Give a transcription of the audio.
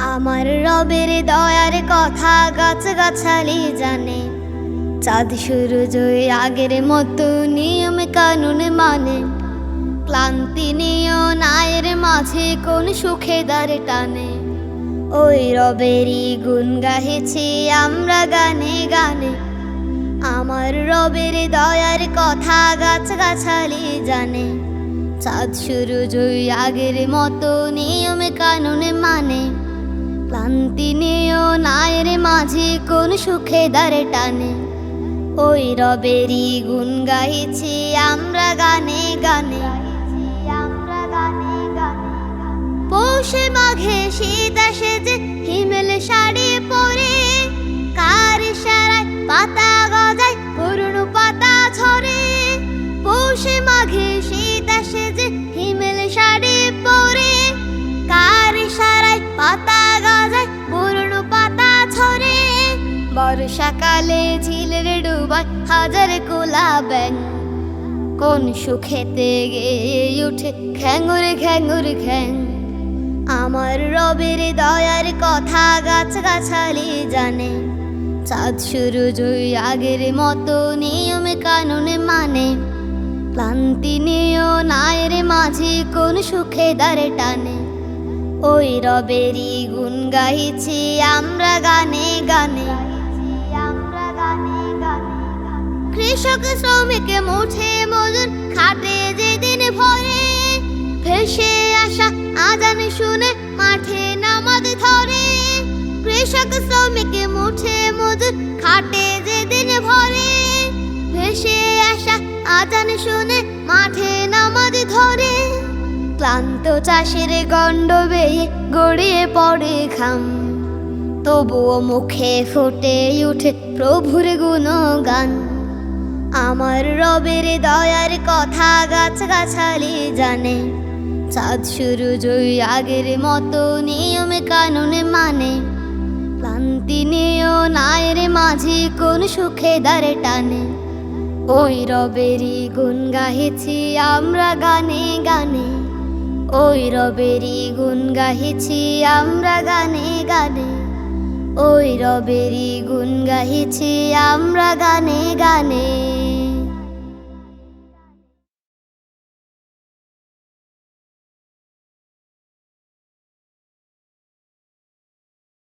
আমার রবের দয়ার কথা গাছ গাছালি জানে। চাঁদ, সূর্য আগের মতো নিয়ম কানুন মানে। ক্লান্তি নিয় নায়ের মাঝে কোন সুখে দাঁড়ে টানে। ওই রবেরই গুণ গাহেছি আমরা গানে গানে। আমার রবের দয়ার কথা গাছ গাছালি জানে। চাঁদ, সূর্য আগের মতো নিয়ম কানুন মানে। ক্লান্তি নিয়েও নায়ের মাঝে, কোন সুখে দাঁড়ে টানে। ওই রবেরই গুণ গাইছি আমরা গানে গানে আমরা গানে গানে। পৌষে মাঘে শীত বর্ষাকালে ঝিলের ডুবায় হাজার কোলা ব্যাং কোন সুখেতে গেয়ে উঠে খ্যাঙুর খ্যাঙুর খ্যাং আমার রবের দয়ার কথা গাছ গাছালি জানে। চাঁদ শুরু জয় আগের মতো নিয়ম কানুনে মানে। ক্লান্তি নিয় নায়ের মাঝে কোন সুখে দাঁড়ে টানে। ওই রবেরই গুণ গাইছি আমরা গানে। কৃষক শ্রমিক মুঠে মজুর, খাটে যেদিন ভরে। ভেসে আসা আজান শুনে মাঠে নামাজ ধরে। কৃষক শ্রমিক মুঠে মজুর, খাটে যেদিন ভরে। ভেসে আসা আজান শুনে মাঠে নামাজ ধরে। ক্লান্ত চাষের গণ্ড বেয়ে গড়িয়ে পড়ে খাম তবুও মুখে ফুটে উঠে প্রভুর গুণগান। আমার রবের দয়ার কথা গাছ গাছালি জানে। চাঁদ শুরু জয় আগের মতো নিয়ম কানুনে মানে। ক্লান্তি নিয় নায়ের মাঝে কোন সুখে দাঁড়ে টানে। ওই রবেরই গুণ গাহেছি আমরা গানে গানে। ওই রবেরই গুণ গাহেছি আমরা গানে গানে। ওই রবেরই গুণ গাহিছি আমরা গানে গানে।